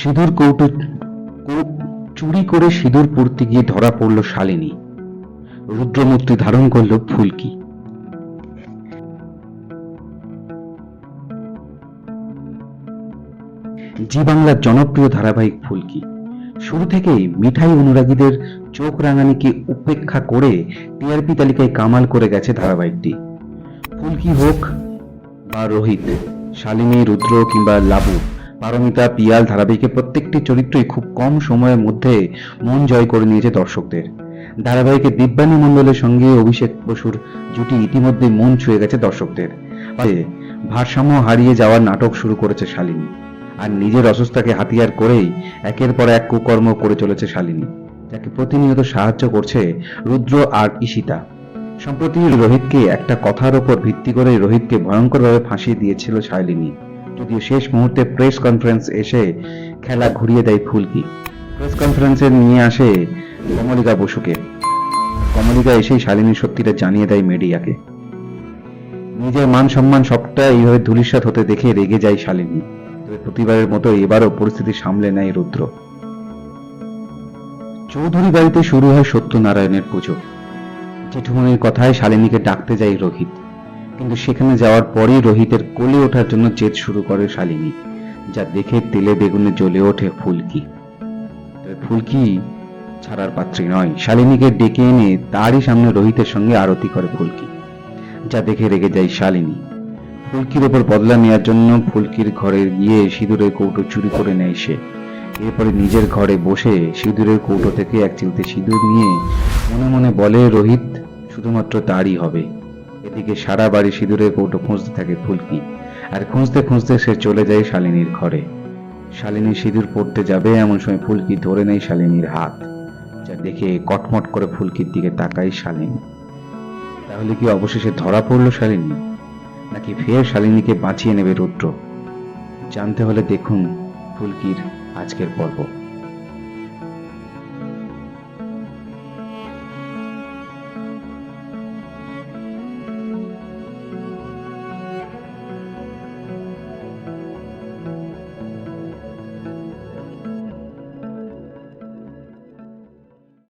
সিঁদুর কৌটো চুরি করে সিঁদুর পড়তে গিয়ে ধরা পড়ল শালিনী। রুদ্রমূর্তি ধারণ করল ফুলকি। জি বাংলার জনপ্রিয় ধারাবাহিক ফুলকি। শুরু থেকেই মিঠাই অনুরাগীদের চোখ রাঙানিকে উপেক্ষা করে টিআরপি তালিকায় কামাল করে গেছে ধারাবাহিকটি। ফুলকি হোক বা রোহিত, শালিনী, রুদ্র কিংবা লাবু পারমিতা পিয়াল ধারাবাহিকের প্রত্যেকটি চরিত্রই খুব কম সময়ের মধ্যে মন জয় করে নিয়েছে দর্শকদের। ধারাবাহিকে দিব্যানী মণ্ডলের সঙ্গে অভিষেক বসুর জুটি ইতিমধ্যে মন ছুঁয়ে গেছে দর্শকদের। ভারসাম্য হারিয়ে যাওয়ার নাটক শুরু করেছে শালিনী। আর নিজের অসুস্থতাকে হাতিয়ার করেই একের পর এক কুকর্ম করে চলেছে শালিনী, যাকে প্রতিনিয়ত সাহায্য করছে রুদ্র আর ঈশিতা। সম্প্রতি রোহিতকে একটা কথার ওপর ভিত্তি করে রোহিতকে ভয়ঙ্করভাবে ফাঁসিয়ে দিয়েছিল শালিনী। যদিও শেষ মুহূর্তে প্রেস কনফারেন্স এসে খেলা ঘুরিয়ে দেয় ফুলকি। প্রেস কনফারেন্সে নিয়ে আসে কমলিকা বসুকে। কমলিকা এসেই শালিনীর সত্যিটা জানিয়ে দেয় মিডিয়াকে নিজের মান সম্মান সবটা এইভাবে ধুলিসাৎ হতে দেখে রেগে যায় শালিনী। তবে প্রতিবারের মতো এবারও পরিস্থিতি সামলে নেয় রুদ্র। চৌধুরী বাড়িতে শুরু হয় সত্যনারায়ণের পুজো। জেঠুমনির কথায় শালিনীকে ডাকতে যায় রোহিত। কিন্তু সেখানে যাওয়ার পরেই রোহিতের কোলে ওঠার জন্য জেদ শুরু করে শালিনী, যা দেখে তেলে বেগুনে জ্বলে ওঠে ফুলকি। তবে ফুলকি ছাড়ার পাত্রী নয়। শালিনীকে ডেকে এনে তারই সামনে রোহিতের সঙ্গে আরতি করে ফুলকি, যা দেখে রেগে যায় শালিনী। ফুলকির ওপর বদলা নেওয়ার জন্য ফুলকির ঘরে গিয়ে সিঁদুরের কৌটো চুরি করে নেয় সে। এরপরে নিজের ঘরে বসে সিঁদুরের কৌটো থেকে এক চিলতে সিঁদুর নিয়ে মনে মনে বলে, রোহিত, শুধুমাত্র তারই হবে। এদিকে সারা বাড়ি সিঁদুরের কৌটো খুঁজতে থাকে ফুলকি। আর খুঁজতে খুঁজতে সে চলে যায় শালিনীর ঘরে। শালিনী সিঁদুর পড়তে যাবে এমন সময় ফুলকি ধরে নেয় শালিনীর হাত। যা দেখে কটমট করে ফুলকির দিকে তাকায় শালিনী। তাহলে কি অবশেষে ধরা পড়ল শালিনী? নাকি ফের শালিনীকে বাঁচিয়ে নেবে রুদ্র? জানতে হলে দেখুন ফুলকির আজকের পর্ব।